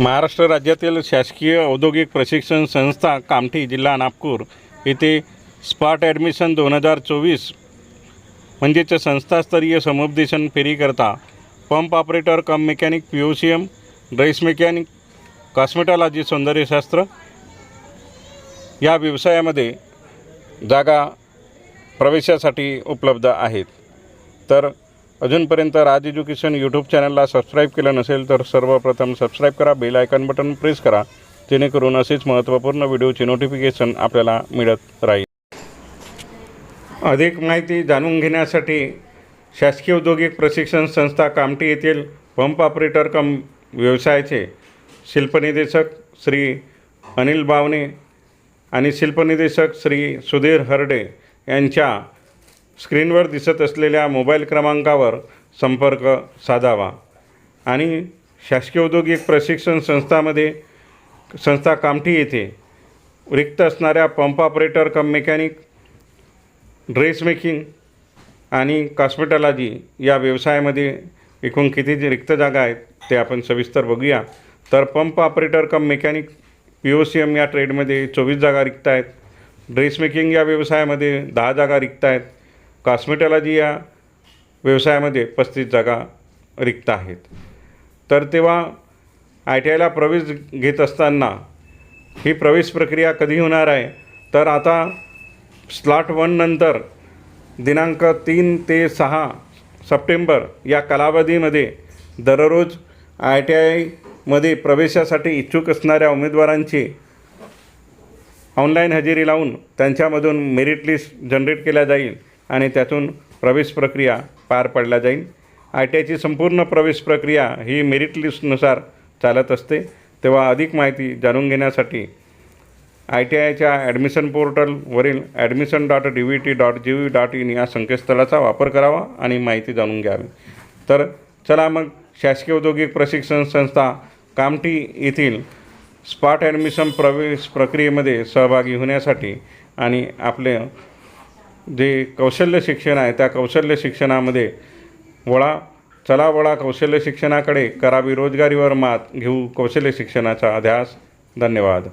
महाराष्ट्र राज्यातील शासकीय औद्योगिक प्रशिक्षण संस्था कामठी जिल्हा नागपूर येथे स्पॉट ॲडमिशन दोन हजार चोवीस म्हणजेच संस्थास्तरीय समुपदेशन फेरीकरता pump operator cum mechanic P O C M dress mechanic cosmetology सौंदर्यशास्त्र या व्यवसायामध्ये जागा प्रवेशासाठी उपलब्ध आहेत. तर अजूनपर्यंत राज एज्युकेशन यूट्यूब चॅनलला सबस्क्राईब केलं नसेल तर सर्वप्रथम सबस्क्राईब करा बेल आयकॉन बटन प्रेस करा जेणेकरून असेच महत्त्वपूर्ण व्हिडिओचे नोटिफिकेशन आपल्याला मिळत राहील. अधिक माहिती जाणून घेण्यासाठी शासकीय औद्योगिक प्रशिक्षण संस्था कामठी येथील पंप ऑपरेटर कम व्यवसायाचे शिल्पनिदेशक श्री अनिल बावणे आणि शिल्पनिदेशक श्री सुधीर हरडे यांच्या स्क्रीनवर दिसत असलेल्या मोबाईल क्रमांकावर संपर्क साधावा. आणि शासकीय औद्योगिक प्रशिक्षण संस्थामध्ये संस्था कामठी येथे रिक्त असणाऱ्या pump operator cum mechanic dress making आणि कॉस्मेटॉलॉजी या व्यवसायामध्ये एकूण किती जे रिक्त जागा आहेत ते आपण सविस्तर बघूया. तर pump operator cum mechanic P O C M या ट्रेडमध्ये चोवीस जागा रिक्त आहेत. ड्रेस मेकिंग या व्यवसायामध्ये दहा जागा रिक्त आहेत. कॉस्मेटॉलॉजी या व्यवसायामध्ये पस्तीस जागा रिक्त आहेत. तर तेव्हा आय टी आयला प्रवेश घेत असताना ही प्रवेश प्रक्रिया कधी होणार आहे? तर आता स्लॉट वन नंतर दिनांक तीन ते सहा सप्टेंबर या कालावधीमध्ये दररोज आय टी आयमध्ये प्रवेशासाठी इच्छुक असणाऱ्या उमेदवारांची ऑनलाईन हजेरी लावून त्यांच्यामधून मेरिट लिस्ट जनरेट केल्या जाईल. आणि त्यातून प्रवेश प्रक्रिया पार पडला जाईल. आय टी आयची संपूर्ण प्रवेश प्रक्रिया ही मेरिट लिस्टनुसार चालत असते. तेव्हा अधिक माहिती जाणून घेण्यासाठी आय टी आयच्या admission पोर्टलवरील admission dot D V T dot G V dot in या संकेतस्थळाचा वापर करावा आणि माहिती जाणून घ्यावी. तर चला मग शासकीय औद्योगिक प्रशिक्षण संस्था कामठी येथील स्पॉट ॲडमिशन प्रवेश प्रक्रियेमध्ये सहभागी होण्यासाठी आणि आपले जे कौशल्य शिक्षण आहे त्या कौशल्य शिक्षणामध्ये वळा चला वळा कौशल्य शिक्षणाकडे करावी रोजगारीवर मात घेऊ कौशल्य शिक्षणाचा अध्यास. धन्यवाद.